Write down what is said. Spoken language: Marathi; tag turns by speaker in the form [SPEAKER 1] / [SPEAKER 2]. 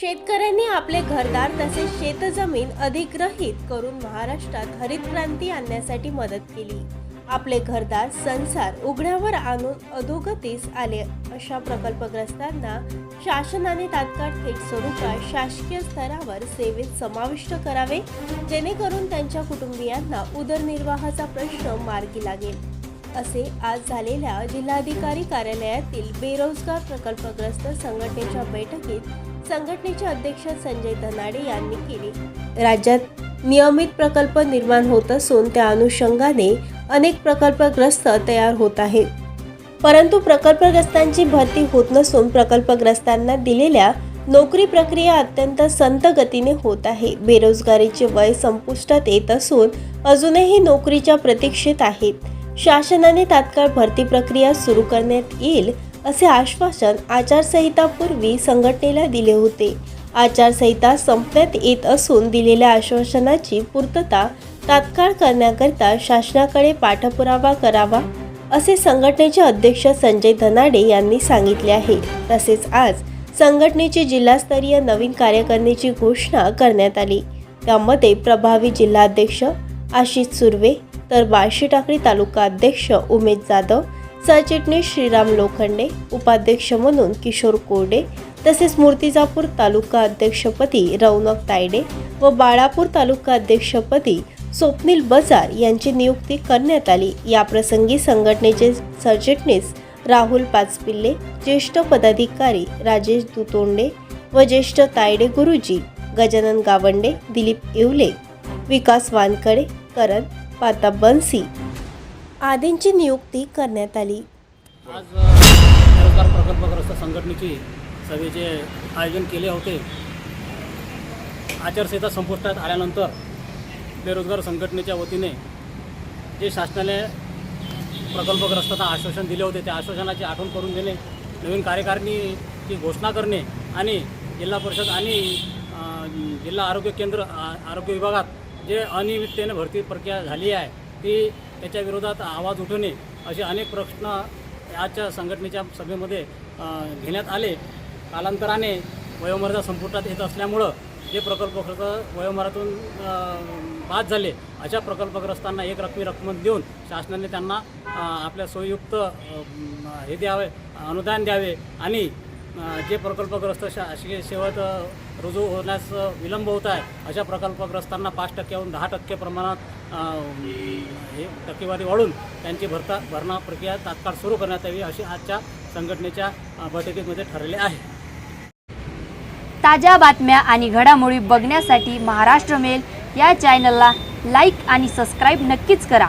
[SPEAKER 1] शेतकऱ्यांनी आपले घरदार तसेच शेतजमीन अधिग्रहित करून महाराष्ट्रात हरित क्रांती आणण्यासाठी मदत केली. आपले घरदार संसार उघड्यावर आणून अधोगतीस आले. अशा प्रकल्पग्रस्तांना शासनाने तात्काळ थेट स्वरूपात शासकीय स्तरावर सेवेत समाविष्ट करावे जेणेकरून त्यांच्या कुटुंबियांना उदरनिर्वाहाचा प्रश्न मार्गी लागेल. असे आज झालेल्या जिल्हाधिकारी कार्यालयातील बेरोजगार प्रकल्पग्रस्त संघटनेच्या बैठकीत संघटनेचे अध्यक्ष संजय धनाडे यांनी केली. राज्यात नियमित प्रकल्प निर्माण होत असून त्या अनुषंगाने अनेक प्रकल्पग्रस्त तयार होत आहेत. परंतु प्रकल्पग्रस्तांची भरती होत नसून प्रकल्पग्रस्तांना दिलेल्या नोकरी प्रक्रिया अत्यंत संत गतीने होत आहे. बेरोजगारीचे वय संपुष्टात येत असून अजूनही नोकरीच्या प्रतीक्षेत आहेत. शासनाने तात्काळ भरती प्रक्रिया सुरू करण्यात येईल असे आश्वासन आचारसंहितापूर्वी संघटनेला दिले होते. आचारसंहिता संपण्यात येत असून दिलेल्या आश्वासनाची पूर्तता तात्काळ करण्याकरिता शासनाकडे पाठपुरावा करावा असे संघटनेचे अध्यक्ष संजय धनाडे यांनी सांगितले आहे. तसेच आज संघटनेची जिल्हास्तरीय नवीन कार्यकारिणीची घोषणा करण्यात आली. त्यामध्ये प्रभावी जिल्हाध्यक्ष आशिष सुर्वे तर बार्शी टाकळी तालुका अध्यक्ष उमेश जाधव सरचिटणीस श्रीराम लोखंडे उपाध्यक्ष म्हणून किशोर कोरडे तसेच मूर्तिजापूर तालुका अध्यक्षपदी रौनक तायडे व बाळापूर तालुका अध्यक्षपदी स्वप्नील बजार यांची नियुक्ती करण्यात आली. याप्रसंगी संघटनेचे सरचिटणीस राहुल पाचपिल्ले ज्येष्ठ पदाधिकारी राजेश दुतोंडे व ज्येष्ठ तायडे गुरुजी गजानन गावंडे दिलीप येवले विकास वानकडे करण पाता बनसी आदींची नियुक्ती करण्यात आली.
[SPEAKER 2] आज अ, बेरोजगार प्रकल्पग्रस्त संघटनेची सभेचे आयोजन केले होते. आचारसंहिता संपुष्टात आल्यानंतर बेरोजगार संघटनेच्या वतीने जे शासनाने प्रकल्पग्रस्तांना आश्वासन दिले होते त्या आश्वासनाची आठवण करून देणे नवीन कार्यकारिणीची घोषणा करणे आणि जिल्हा परिषद आणि जिल्हा आरोग्य केंद्र आरोग्य विभागात जे अनियमिततेने भरती प्रक्रिया झाली आहे ती त्याच्या विरोधात आवाज उठवणे असे अनेक प्रश्न आजच्या संघटनेच्या सभेमध्ये घेण्यात आले. कालांतराने वयोमर्यादा संपुष्टात येत असल्यामुळं जे प्रकल्पग्रस्त वयोमरातून बाद झाले अशा प्रकल्पग्रस्तांना एक रकमी रक्कम देऊन शासनाने त्यांना आपल्या सोयीयुक्त हे द्यावे अनुदान द्यावे आणि जे प्रकल्पग्रस्त शासकीय सेवेत रुजू होण्यास विलंब होत आहे अशा प्रकल्पग्रस्तांना पाच टक्क्याहून दहा टक्के प्रमाणात हे टक्केवारी वाढून त्यांची भरता भरणा प्रक्रिया तात्काळ सुरू करण्यात यावी अशी आजच्या संघटनेच्या बैठकीमध्ये ठरले आहे.
[SPEAKER 3] ताज्या बातम्या आणि घडामोडी बघण्यासाठी महाराष्ट्र मेल या चॅनलला लाईक आणि सबस्क्राईब नक्कीच करा.